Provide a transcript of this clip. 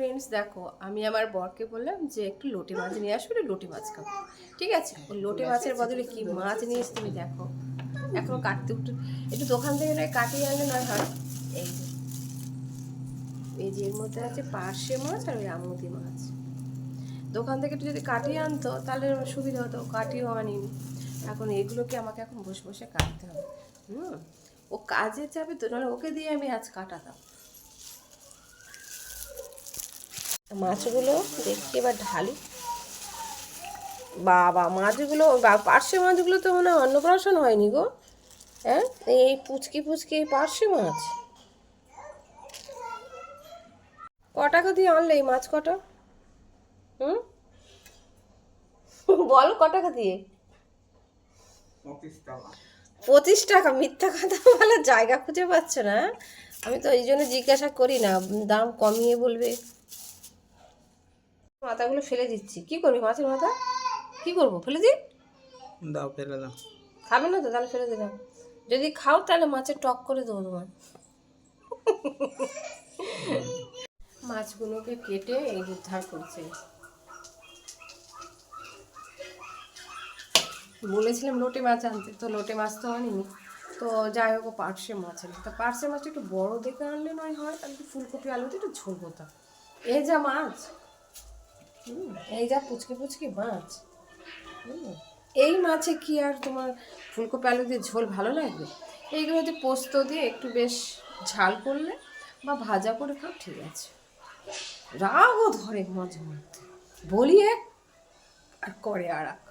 Friends দেখো, আমি আমার বরকে বললাম যে একটু লোটে মাছ নিয়ে আসবে একটু লোটে মাছ খাব ঠিক আছে? লোটে মাছের বদলে কি মাছ নিয়ে এসে তুমি দেখো। এখনও কাটতে উঠতে একটু দোকান থেকে নয়, কাটিয়ে আনলে নয়, হয়? এই যে। এই যে এর মধ্যে আছে পার্শে মাছ আর ওই আমুদি মাছ। দোকান থেকে একটু যদি কাটিয়ে আনতো, তাহলে সুবিধা হতো কাটিয়েও আনিনি। এখন এগুলোকে আমাকে এখন বসে বসে কাটতে হবে। হুম? ও কাজে যাবে তো, নাহলে ওকে দিয়ে আমি আজ কাটাতাম। মাছগুলো দেখি এবার ঢালি। বাবা, মাছগুলো, বা- পার্শে মাছগুলো তো মনে হয় অন্নপ্রাশন হয়নি গো। হ্যাঁ? এই পুচকি পুচকি এই পার্শে মাছ। ক টাকা দিয়ে আনলে এই মাছ কটা? হুম? বল ক টাকা দিয়ে? পঁচিশ টাকা, মিথ্যা কথা বলে জায়গা খুঁজে পাচ্ছ না হ্যাঁ? আমি তো এই জন্য জিজ্ঞাসা করি না, দাম কমিয়ে বলবে। মাথাগুলো ফেলে দিচ্ছি। কি করবি মাছের মাথা? কি করব? ফেলে দি। দাও ফেলে দাও। খাবে না তো? তাহলে ফেলে দিলাম। যদি খাও তাহলে মাছের টক করে দেবো তোমার মাছগুলোকে কেটে এই উদ্ধার করছে। বলেছিলাম লোটে মাছ আনতে তো লোটে মাছ তো আনিনি। তো যাই হোক পার্শে মাছ আনি তা পার্শে মাছটা একটু বড় দেখে আনলে নয় হয়? তাহলে একটু ফুলকপি আলুতে একটু ঝোল হতো। এই যা মাছ। এই যা পুচকে পুচকে মাছ। এই মাছে কি আর তোমার ফুলকপি আলু দিয়ে ঝোল ভালো লাগবে? এইগুলো এইগুলোতে পোস্ত দিয়ে একটু বেশ ঝাল করলে বা ভাজা করে খাও, ঠিক আছে। রাগও ধরে মাঝে মধ্যে। বলি এক আর করে আর এক।